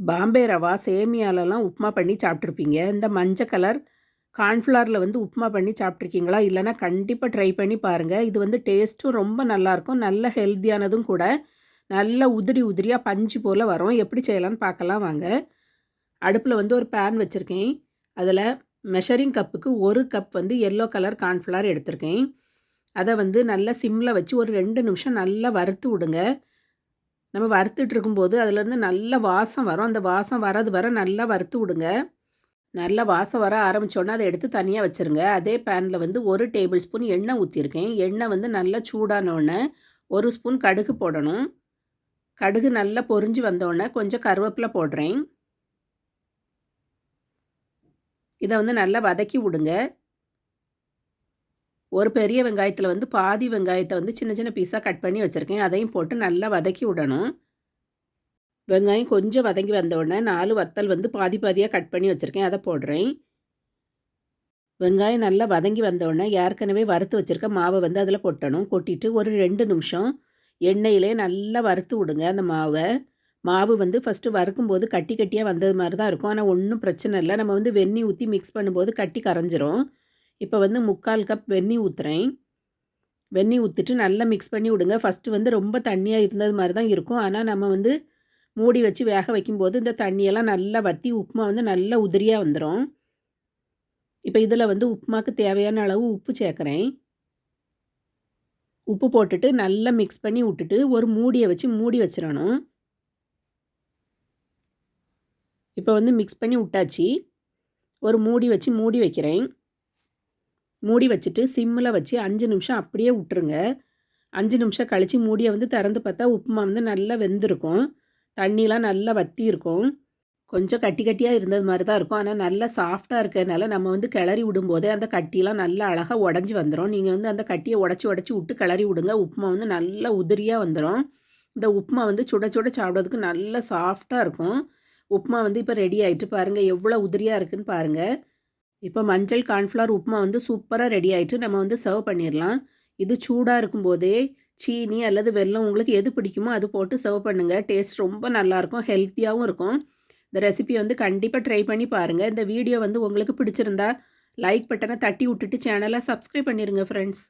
பாம்பே ரவா சேமியாலலாம் உப்புமா பண்ணி சாப்பிட்ருப்பீங்க இந்த மஞ்சள் கலர் கார்ன்ஃப்ளவரில் வந்து உப்புமா பண்ணி சாப்பிட்ருக்கீங்களா இல்லைனா கண்டிப்பாக ட்ரை பண்ணி பாருங்கள் இது வந்து டேஸ்ட்டும் ரொம்ப நல்லாயிருக்கும். நல்ல ஹெல்த்தியானதும் கூட. நல்ல உதிரி உதிரியாக பஞ்சு போல் வரும். எப்படி செய்யலான்னு பார்க்கலாம் வாங்க. அடுப்பில் வந்து ஒரு பேன் வச்சுருக்கேன். அதில் மெஷரிங் கப்புக்கு ஒரு கப் வந்து எல்லோ கலர் கார்ன்ஃப்ளவர் எடுத்திருக்கேன். அதை வந்து நல்லா சிம்மில் வச்சு ஒரு ரெண்டு நிமிஷம் நல்லா வறுத்து விடுங்க. நம்ம வறுத்துட்டு இருக்கும்போது அதுலேருந்து நல்ல வாசம் வரும். அந்த வாசம் வரது வர நல்லா வறுத்து விடுங்க. நல்லா வாசம் வர ஆரம்பித்தோன்னே அதை எடுத்து தனியாக வச்சுருங்க. அதே பேனில் வந்து ஒரு டேபிள் ஸ்பூன் எண்ணெய் ஊற்றிருக்கேன் எண்ணெய் வந்து நல்லா சூடானோடனே ஒரு ஸ்பூன் கடுகு போடணும். கடுகு நல்லா பொறிஞ்சு வந்தோடனே கொஞ்சம் கருவேப்பிலை போடுறேன். இதை வந்து நல்லா வதக்கி விடுங்க. ஒரு பெரிய வெங்காயத்தில் வந்து பாதி வெங்காயத்தை வந்து சின்ன சின்ன பீஸாக கட் பண்ணி வச்சுருக்கேன். அதையும் போட்டு நல்லா வதக்கி விடணும். வெங்காயம் கொஞ்சம் வதங்கி வந்த உடனே நாலு வத்தல் வந்து பாதி பாதியாக கட் பண்ணி வச்சுருக்கேன். அதை போடுறேன். வெங்காயம் நல்லா வதங்கி வந்த உடனே ஏற்கனவே வறுத்து வச்சுருக்க மாவை வந்து அதில் கொட்டணும். கொட்டிட்டு ஒரு ரெண்டு நிமிஷம் எண்ணெயிலே நல்லா வறுத்து விடுங்க அந்த மாவை. மாவு வந்து ஃபஸ்ட்டு வறுக்கும்போது கட்டி கட்டியாக வந்தது மாதிரி தான் இருக்கும். ஆனால் ஒன்றும் பிரச்சனை இல்லை. நம்ம வந்து வெந்நி ஊற்றி மிக்ஸ் பண்ணும்போது கட்டி கரைஞ்சிரும். இப்போ வந்து முக்கால் கப் வெந்நீர் ஊற்றுறேன் வெந்நீர் ஊற்றிட்டு நல்லா மிக்ஸ் பண்ணி விடுங்க. ஃபஸ்ட்டு வந்து ரொம்ப தண்ணியாக இருந்தது மாதிரி தான் இருக்கும். ஆனால் நம்ம வந்து மூடி வச்சு வேக வைக்கும்போது இந்த தண்ணியெல்லாம் நல்லா வற்றி உப்புமா வந்து நல்லா உதிரியாக வந்துடும் இப்போ இதில் வந்து உப்புமாக்கு தேவையான அளவு உப்பு சேர்க்குறேன். உப்பு போட்டுட்டு நல்லா மிக்ஸ் பண்ணி விட்டுட்டு ஒரு மூடியை வச்சு மூடி வச்சிடணும். இப்போ வந்து மிக்ஸ் பண்ணி விட்டாச்சு. ஒரு மூடி வச்சு மூடி வைக்கிறேன். மூடி வச்சுட்டு சிம்மில் வச்சு அஞ்சு நிமிஷம் அப்படியே விட்டுருங்க. அஞ்சு நிமிஷம் கழித்து மூடியை வந்து திறந்து பார்த்தா உப்புமா வந்து நல்லா வெந்திருக்கும். தண்ணிலாம் நல்லா வத்தி இருக்கும். கொஞ்சம் கட்டி கட்டியாக இருந்தது மாதிரி தான் இருக்கும். ஆனால் நல்லா சாஃப்டாக இருக்கிறதுனால நம்ம வந்து கிளறி விடும்போதே அந்த கட்டிலாம் நல்லா அழகாக உடஞ்சி வந்துடும் நீங்கள் வந்து அந்த கட்டியை உடச்சி உடச்சி விட்டு கிளறி விடுங்க. உப்புமா வந்து நல்லா உதிரியாக வந்துடும் இந்த உப்புமா வந்து சுட சுட சாப்பிட்றதுக்கு நல்லா சாஃப்டாக இருக்கும். உப்புமா வந்து இப்போ ரெடி ஆகிட்டு பாருங்கள் எவ்வளோ உதிரியாக இருக்குதுன்னு பாருங்கள் இப்போ மஞ்சள் கார்ன்ஃப்ளவர் உப்புமா வந்து சூப்பராக ரெடி ஆகிட்டு நம்ம வந்து சர்வ் பண்ணிடலாம் இது சூடாக இருக்கும்போதே சீனி அல்லது வெல்லம் உங்களுக்கு எது பிடிக்குமோ அது போட்டு சர்வ் பண்ணுங்கள் டேஸ்ட் ரொம்ப நல்லாயிருக்கும் ஹெல்த்தியாகவும் இருக்கும். இந்த ரெசிபி வந்து கண்டிப்பாக ட்ரை பண்ணி பாருங்கள் இந்த வீடியோ வந்து உங்களுக்கு பிடிச்சிருந்தா லைக் பட்டனை தட்டி விட்டுட்டு சேனலை சப்ஸ்கிரைப் பண்ணிடுங்க ஃப்ரெண்ட்ஸ்